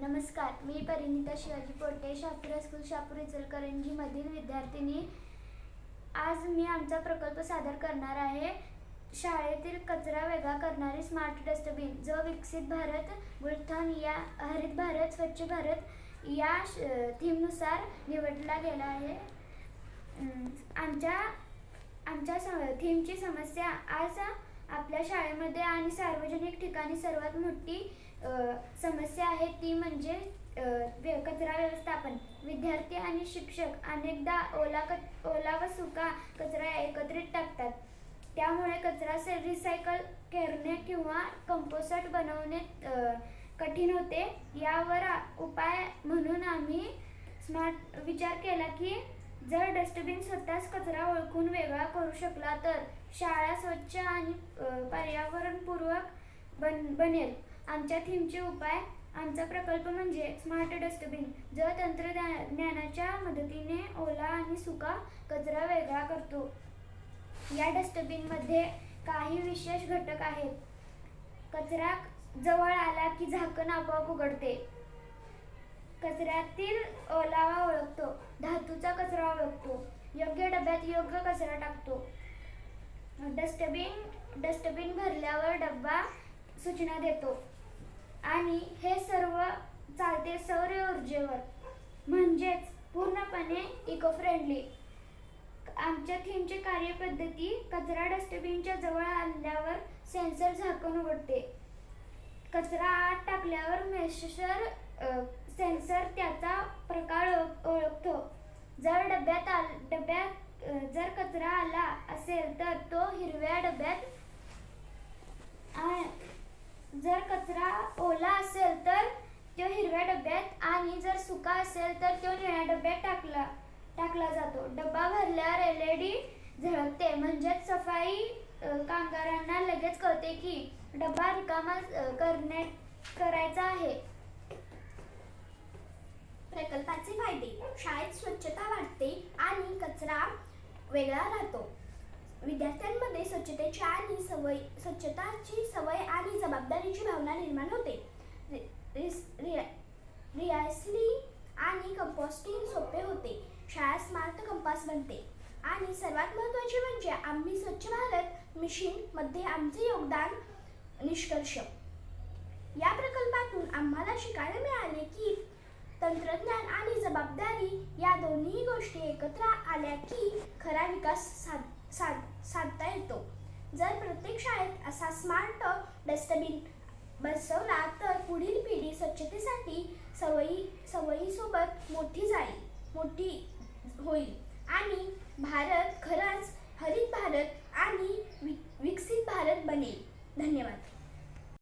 नमस्कार मी परिणिता शिवाजी पोटे शापूर स्कूल शापूर इचलकरंजीमधील विद्यार्थिनी. आज मी आमचा प्रकल्प सादर करणार आहे. शाळेतील कचरा वेगळा करणारी स्मार्ट डस्टबिन जो विकसित भारत बुलथान या हरित भारत स्वच्छ भारत या थीमनुसार निवडला गेला आहे. आमच्या आमच्या स थीमची समस्या आज आपल्या शाळेमध्ये आणि सार्वजनिक ठिकाणी सर्वात मोठी समस्या आहे ती म्हणजे व्य- कचरा व्यवस्थापन. विद्यार्थी आणि शिक्षक अनेकदा ओला कच ओला व सुका कचरा एकत्रित टाकतात. त्यामुळे कचरा से रिसायकल करणे किंवा कंपोस्ट बनवणे कठीण होते. यावर उपाय म्हणून आम्ही स्मार्ट विचार केला की जर डस्टबिन स्वतःच कचरा ओळखून वेगळा करू शकला तर शाळा स्वच्छ आणि पर्यावरणपूर्वक बन बनेल. आमच्या थीमचे उपाय आमचा प्रकल्प म्हणजे स्मार्ट डस्टबिन जो तंत्रज्ञानाच्या मदतीने ओला आणि सुका कचरा वेगळा करतो. या डस्टबिनमध्ये काही विशेष घटक आहेत. कचरा जवळ आला की झाकण आपोआप उघडते. कचऱ्यातील ओलावा ओळखतो धातूचा कचरा ओळखतो योग्य डब्यात योग्य कचरा टाकतो. डस्टबिन डस्टबिन भरल्यावर डब्बा सूचना देतो. आणि हे सर्व चालते सौर ऊर्जेवर. म्हणजेच पूर्णपणे इको फ्रेंडली आमच्या थीमची कार्यपद्धती कचरा डस्टबिनच्या जवळ आणल्यावर सेन्सर झाकून उघडते कचरा आत टाकल्यावर मेशर सेन्सर त्याचा प्रकार ओळख- ओळखतो. जर डब्यात आल डब्यात जर कचरा आला असेल तर तो हिरव्या डब्यात आ- जर कचरा ओला असेल तर तो हिरव्या डब्यात आणि जर सुका असेल तर तो निळ्या डब्यात टाकला टाकला जातो. डब्बा भरल्यावर एल ई डी झळकते. म्हणजेच सफाई कामगारांना लगेच कळते की डब्बा रिकामा करणे करायचा आहे. प्रकल्पाचे फायदे. शाळेत स्वच्छता वाढते आणि कचरा वेगळा राहतो. विद्यार्थ्यांमध्ये स्वच्छता सवय स्वच्छताची सवय आणि जबाबदारीची भावना निर्माण होते. रि- रिया- आणि कंपोस्टिंग सोपे होते. शाळा स्मार्ट कंपास बनते. आणि सर्वात महत्त्वाचे म्हणजे आम्ही स्वच्छ भारत मिशनमध्ये आमचे योगदान निष्कर्ष. या प्रकल्पातून आम्हाला शिकायला मिळाले की तंत्रज्ञान आणि जबाबदारी या दोन्ही गोष्टी एकत्र आल्या की खरा विकास साध साध साधता येतो. जर प्रत्येक शाळेत असा स्मार्ट डस्टबिन बसवला तर पुढील पिढी स्वच्छतेसाठी सवयी सवयीसोबत मोठी जाईल मोठी होईल. आणि भारत